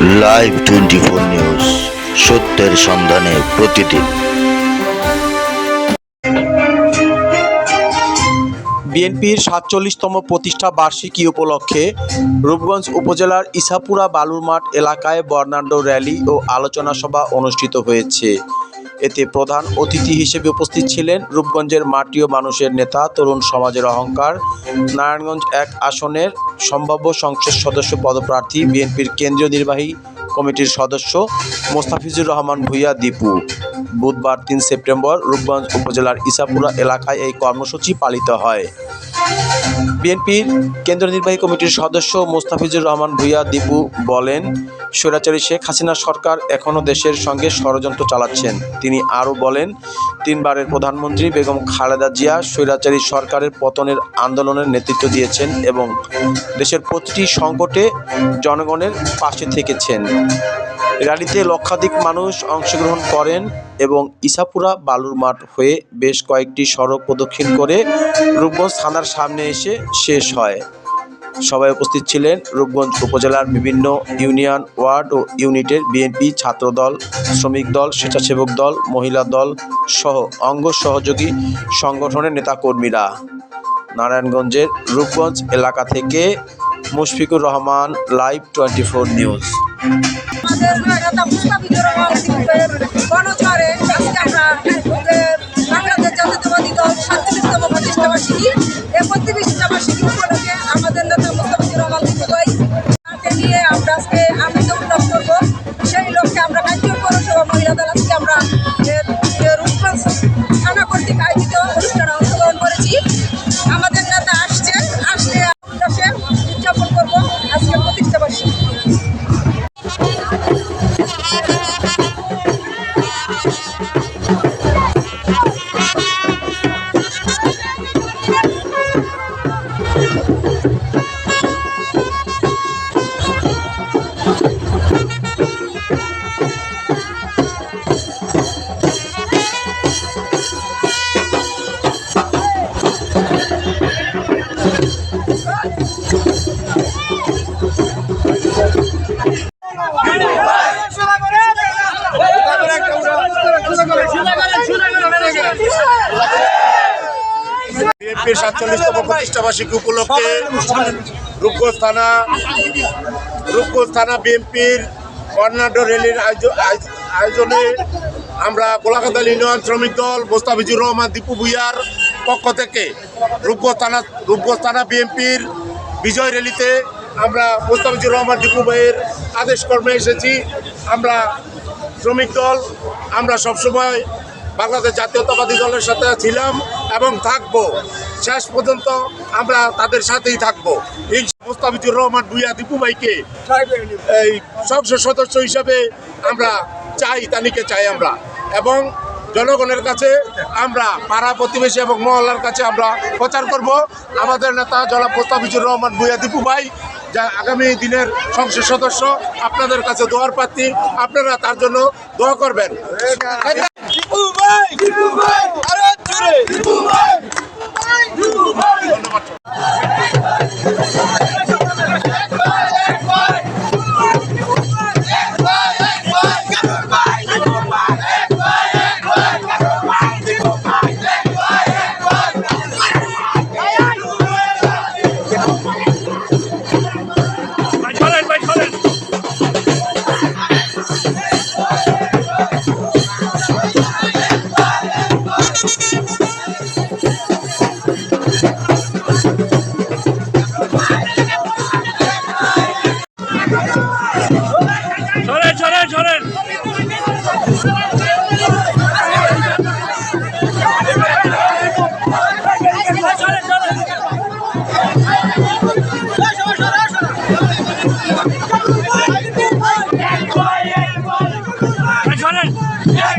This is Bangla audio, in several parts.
লাইভ টোয়েন্টি ফোর নিউজ সত্যের সন্ধানে প্রতিদিন। বিএনপির সাতচল্লিশতম প্রতিষ্ঠা বার্ষিকী উপলক্ষে রূপগঞ্জ উপজেলার ইসাপুরা বালুরমাঠ এলাকায় বর্ণাঢ্য র্যালি ও আলোচনা সভা অনুষ্ঠিত হয়েছে। এতে প্রধান অতিথি হিসেবে উপস্থিত ছিলেন রূপগঞ্জের মাটি ও মানুষের নেতা, তরুণ সমাজের অহংকার, নারায়ণগঞ্জ এক আসনের সম্ভাব্য সংসদ সদস্য পদপ্রার্থী, বিএনপির কেন্দ্রীয় নির্বাহী কমিটির সদস্য, মোস্তাফিজুর রহমান ভূঁইয়া, দীপু। বুধবার তিন সেপ্টেম্বর রূপগঞ্জ উপজেলার ইসাপুরা এলাকায় এই কর্মসূচি পালিত হয়। বিএনপির কেন্দ্র নির্বাহী কমিটির সদস্য মোস্তাফিজুর রহমান ভূঁইয়া দীপু বলেন, স্বৈরাচারী শেখ হাসিনা সরকার এখনও দেশের সঙ্গে ষড়যন্ত্র চালাচ্ছেন। তিনি আরও বলেন, তিনবারের প্রধানমন্ত্রী বেগম খালেদা জিয়া স্বৈরাচারী সরকারের পতনের আন্দোলনের নেতৃত্ব দিয়েছেন এবং দেশের প্রতিটি সংকটে জনগণের পাশে থেকেছেন। র্যালিতে লক্ষাধিক মানুষ অংশগ্রহণ করেন এবং ইসাপুরা বালুর মাঠ হয়ে বেশ কয়েকটি সড়ক প্রদক্ষিণ করে রূপগঞ্জ থানার সামনে এসে শেষ হয়। সবাই উপস্থিত ছিলেন রূপগঞ্জ উপজেলার বিভিন্ন ইউনিয়ন ওয়ার্ড ও ইউনিটের বিএনপি ছাত্রদল, শ্রমিক দল, স্বেচ্ছাসেবক দল, মহিলা দল সহ অঙ্গ সহযোগী সংগঠনের নেতাকর্মীরা। নারায়ণগঞ্জের রূপগঞ্জ এলাকা থেকে Mushfiqur Rahman live twenty four news আমাদের মুস্তাফিজুর রহমান গণজোয়ারে আজকে আমরা বিএনপির সাতচল্লিশতম প্রতিষ্ঠাবার্ষিকী উপলক্ষে রূপগঞ্জ থানা রূপগঞ্জ থানা বিএনপির কর্ণাটক র্যালির আয়োজ- আয়োজ- আয়োজনে আমরা গোলাকাতাল ইউনিয়ন শ্রমিক দল, মোস্তাফিজুর রহমান, দীপু ভুইয়ার পক্ষ থেকে রূপগঞ্জ থানা রূপগঞ্জ থানা বিএনপির বিজয় র্যালিতে আমরা মোস্তাফিজুর রহমান, দীপু ভাইয়ের আদেশ কর্মে এসেছি। আমরা শ্রমিক দল, আমরা সবসময় বাংলাদেশ জাতীয়তাবাদী দলের সাথে ছিলাম। এবং থাকব। শেষ পর্যন্ত আমরা তাদের সাথেই থাকব। এই মোস্তাফিজুর রহমান ভুইয়া দীপু ভাইকে এই সংসদ সদস্য হিসাবে আমরা চাই তালিকে চাই আমরা। এবং জনগণের কাছে আমরা, পাড়া প্রতিবেশী এবং মহল্লার কাছে আমরা প্রচার করব। আমাদের নেতা জনাব মোস্তাফিজুর রহমান ভুইয়া দীপু ভাই, যা আগামী দিনের সংসদ সদস্য, আপনাদের কাছে দোয়ার প্রার্থী, আপনারা তার জন্য দোয়া করবেন। সরেন সরেন সরেন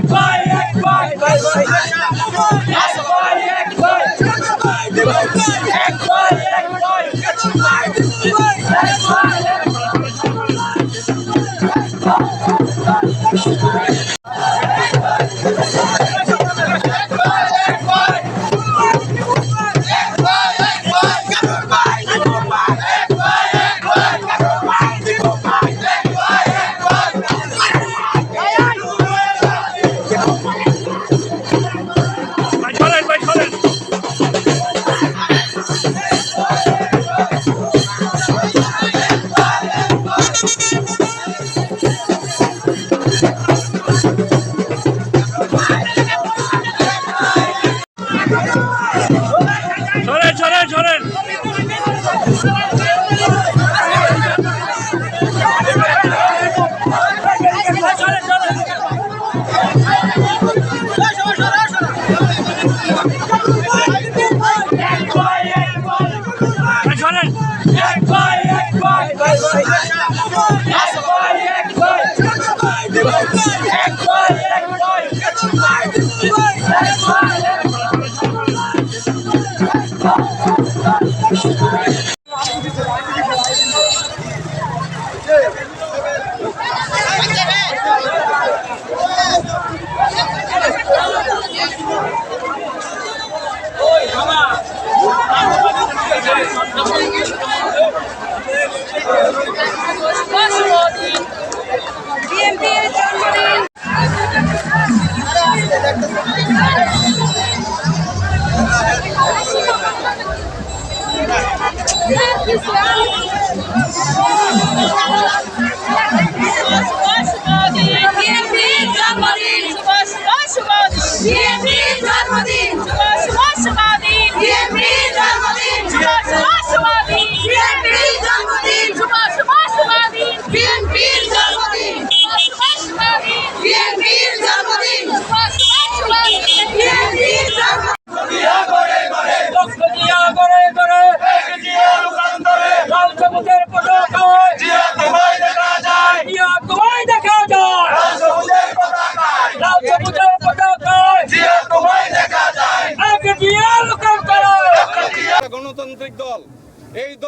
Fire!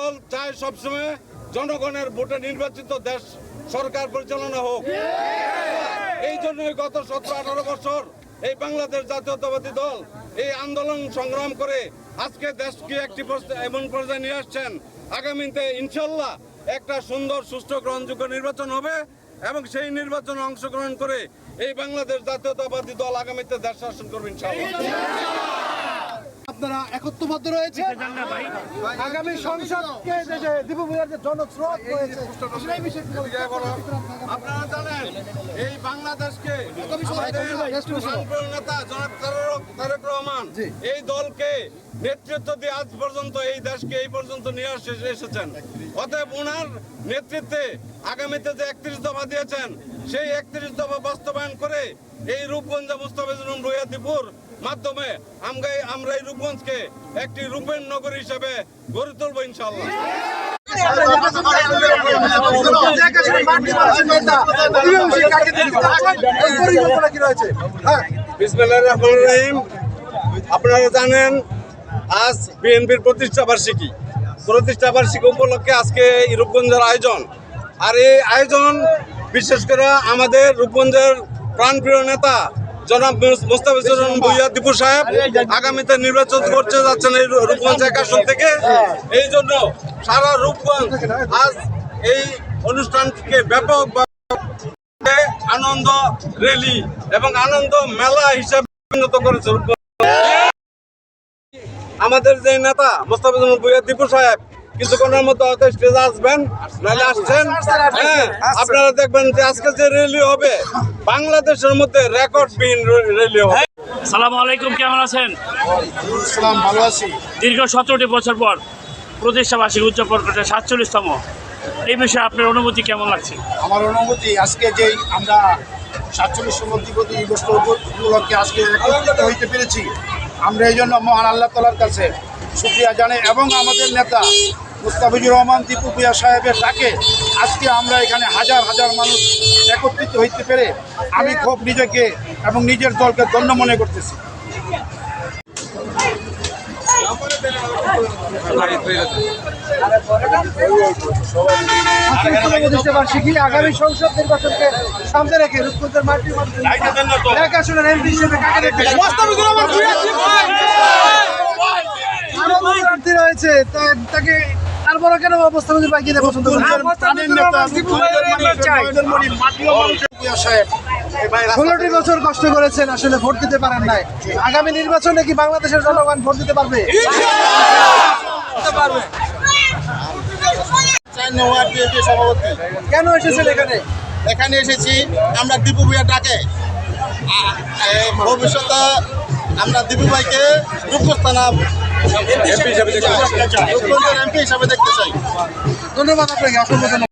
দল চায় সবসময় জনগণের ভোটে নির্বাচিত দেশ সরকার পরিচালনা হোক। এই জন্যই গত সতেরো আঠারো বছর এই বাংলাদেশ জাতীয়তাবাদী দল এই আন্দোলন সংগ্রাম করে আজকে দেশকে একটি এমন পর্যায়ে নিয়ে আসছেন। আগামীতে ইনশাল্লাহ একটা সুন্দর, সুষ্ঠু, গ্রহণযোগ্য নির্বাচন হবে এবং সেই নির্বাচনে অংশগ্রহণ করে এই বাংলাদেশ জাতীয়তাবাদী দল আগামীতে দেশ শাসন করবে ইনশাল্লাহ। আপনারা একত্রবদ্ধ রয়েছে আগামী সংসদকে যে যে দীপভূমির যে জনস্রোত রয়েছে সেই বিষয়ে আপনারা জানেন এই বাংলাদেশকে নেতা জনাব তারেক- রহমান এই দলকে নেতৃত্ব দিয়ে আজ পর্যন্ত এই দেশকে এই পর্যন্ত নিয়ে এসেছেন। অতএব ওনার নেতৃত্বে আগামীতে যে একত্রিশ দফা দিয়েছেন সেই একত্রিশ দফা বাস্তবায়ন করে এই রূপগঞ্জ মুস্তাফিজুল রুয়াদিপুর মাধ্যমে আমরা আমরা এই রূপগঞ্জকে একটি রূপের নগর হিসেবে গড়ে তুলবো ইনশাল্লাহ আপনারা জানেন, আজ বিএনপির প্রতিষ্ঠা বার্ষিকী। প্রতিষ্ঠা বার্ষিকী উপলক্ষে আজকে এই রূপগঞ্জের আয়োজন। আর এই আয়োজন, বিশেষ করে আমাদের রূপগঞ্জের প্রাণপ্রিয় নেতা জনাব মোস্তাফিজুর রহমান ভুইয়া দীপু সাহেব আগামীতে নির্বাচন করতে যাচ্ছেন এই রূপগঞ্জ এক আসন থেকে এই জন্য সারা রূপগঞ্জ আজ এই অনুষ্ঠানটিকে ব্যাপক আনন্দ র্যালি এবং আনন্দ মেলা হিসাবে পরিণত করেছে আমাদের যে নেতা মোস্তাফিজুল ভুইয়া দীপু সাহেব কিছুক্ষণের মতো হয়তো স্টেজে আসবেন নাহলে আসছেন। হ্যাঁ আপনারা দেখবেন যে আজকে যে র্যালি হবে বাংলাদেশের মধ্যে রেকর্ড রেকর্ডবিহীন র্যালি হবে। সালাম আলাইকুম কেমন আছেন? ভালো আছি। দীর্ঘ সতেরোটি বছর পর প্রতিষ্ঠা বার্ষিক উদযাপন করতে সাতচল্লিশতম। এই বিষয়ে আপনার অনুভূতি কেমন লাগছে? আমার অনুভূতি আজকে যে আমরা সাতচল্লিশতম প্রতি দিবস উপলক্ষে আজকে একত্রিত হইতে পেরেছি আমরা এই জন্য মহান আল্লাহ তালার কাছে শুক্রিয়া জানে এবং আমাদের নেতা মুস্তাফিজুর রহমান দীপু ভুইয়া সাহেবের ডাকে আজকে আমরা এখানে হাজার হাজার মানুষ একত্রিত হইতে পেরে আমি খুব নিজেকে এবং নিজের দলকে ধন্য মনে করতেছি। আগামী সংসদ নির্বাচনকে সামনে রেখে রূপগঞ্জের মাটির মানুষ এমপি হিসেবে কাকে আরও প্রার্থী রয়েছে। তাকে তারপরে কেন অবস্থা বুঝে পাইকি পছন্দ ষোলোটি বছর কষ্ট করেছেন আসলে ভোট দিতে পারেন নাই। আগামী নির্বাচনে কি বাংলাদেশের জনগণ ভোট দিতে পারবে? কেন এসেছেন এখানে? এখানে এসেছি আমরা দীপু ভুইয়া ডাকে। ভবিষ্যতে আমরা দীপু ভাইকে রূপস্থানা এমপি হিসাবে দেখতে চাই। ধন্যবাদ আপনাকে অসংখ্য